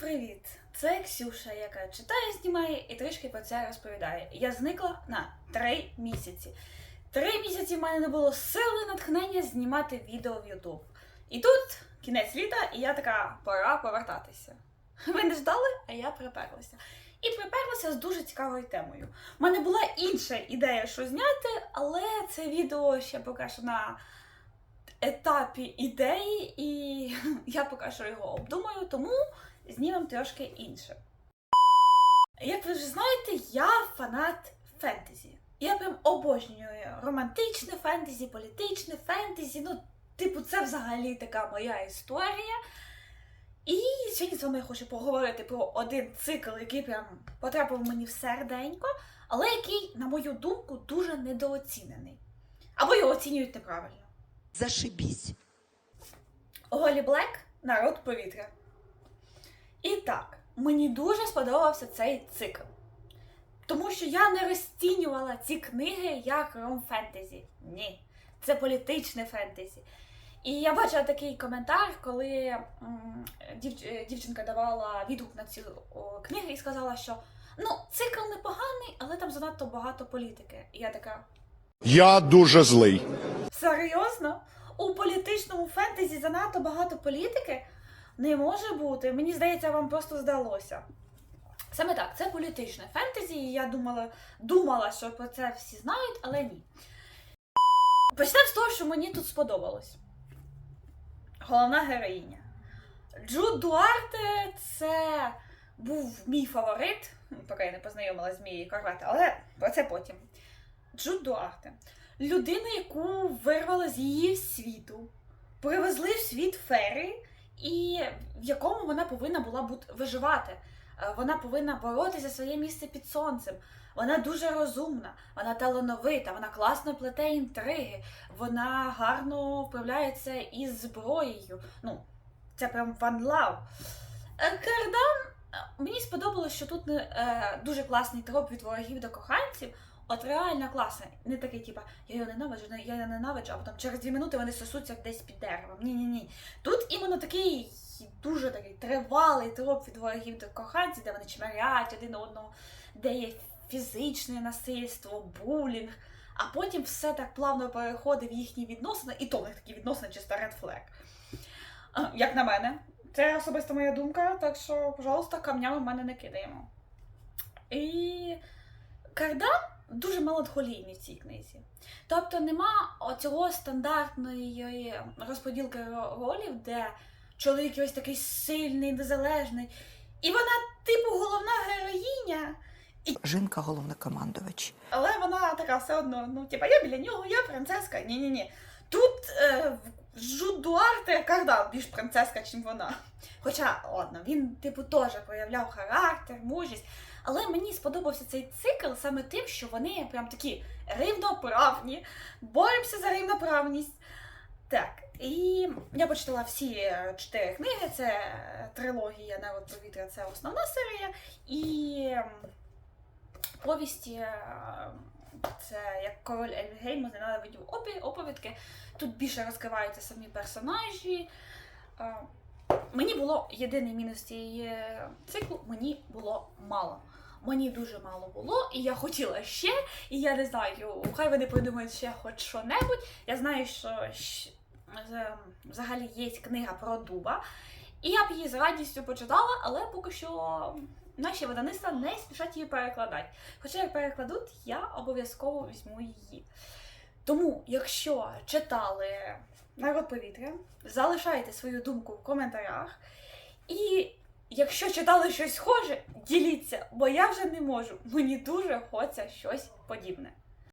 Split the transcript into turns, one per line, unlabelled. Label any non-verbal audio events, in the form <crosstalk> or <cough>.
привіт! Це Ксюша, яка читає, знімає і трішки про це розповідає. Я зникла на три місяці. Три місяці в мене не було сили натхнення знімати відео в YouTube. І тут кінець літа, і я така, пора повертатися. Ви не ждали, а я приперлася. І приперлася з дуже цікавою темою. У мене була інша ідея, що зняти, але це відео ще поки що на етапі ідеї, і <laughs> я поки що його обдумаю, тому знімемо трошки інше. Як ви вже знаєте, я фанат фентезі. Я прям обожнюю романтичне фентезі, політичне фентезі. Ну, типу, це взагалі така моя історія. І сьогодні з вами я хочу поговорити про один цикл, який прям потрапив мені в серденько, але який, на мою думку, дуже недооцінений. Або його оцінюють неправильно.
Зашибись.
Голі Блек народ повітря. І так, мені дуже сподобався цей цикл. Тому що я не розцінювала ці книги як ром-фентезі. Ні, це політичне фентезі. І я бачила такий коментар, коли дів- е, дівчинка давала відгук на цю о, книгу і сказала, що ну, цикл непоганий, але там занадто багато політики. І я така.
Я дуже злий.
Серйозно? У політичному фентезі занадто багато політики? Не може бути. Мені здається, вам просто здалося. Саме так, це політичне фентезі, і я думала, думала, що про це всі знають, але ні. Почнемо з того, що мені тут сподобалось. Головна героїня. Джуд Дуарте це був мій фаворит, поки я не познайомилася з Мією Карвати, але про це потім. Джуд Дуарте людина, яку вирвали з її світу, привезли в світ фери, і в якому вона повинна була бути виживати. Е, Вона повинна боротися за своє місце під сонцем. Вона дуже розумна, вона талановита, вона класно плете інтриги, вона гарно вправляється із зброєю. Ну, це прям one love. Е, Кардан, е, мені сподобалось, що тут е, дуже класний троп від ворогів до коханців. От реально класний. Не такий, типа, я його ненавиджу, не- я його ненавиджу, а потім через дві минути вони сосуться десь під деревом. Ні-ні-ні. Тут іменно такий дуже такий тривалий троп від ворогів до коханців, де вони чмирять один одного, де є фізичне насильство, булінг, а потім все так плавно переходить в їхні відносини, і то в них такі відносини чисто red flag. Як на мене. Це особисто моя думка, так що, пожалуйста, камнями в мене не кидаємо. І Кардан дуже меланхолійний в цій книзі. Тобто нема оцього стандартної розподілки ролів, де чоловік ось такий сильний, незалежний. І вона, типу, головна героїня, І...
Жінка головнокомандувач.
але вона така все одно, ну, типа, я біля нього, я принцеска. Ні-ні-ні. Тут е, в Жуд Дуарте Кардан більш принцеска, ніж вона. Хоча, ладно, він, типу, теж проявляв характер, мужність. Але мені сподобався цей цикл саме тим, що вони прям такі рівноправні, боремося за рівноправність. Так, і я почитала всі е, чотири книги. Це е, трилогія Народ повітря, це основна серія. І ем, повісті е, це як король Ельгейму, ненавидів опі- оповідки. Тут більше розкриваються самі персонажі. Мені було єдиний мінус цієї е, циклу, мені було мало. Мені дуже мало було, і я хотіла ще, і я не знаю, хай вони придумають ще хоч що-небудь. Я знаю, що взагалі є книга про дуба, і я б її з радістю почитала, але поки що наші видавництва не спішать її перекладати. Хоча як перекладуть, я обов'язково візьму її. Тому, якщо читали Народ повітря, залишайте свою думку в коментарях. І якщо читали щось схоже, діліться, бо я вже не можу. Мені дуже хочеться щось подібне.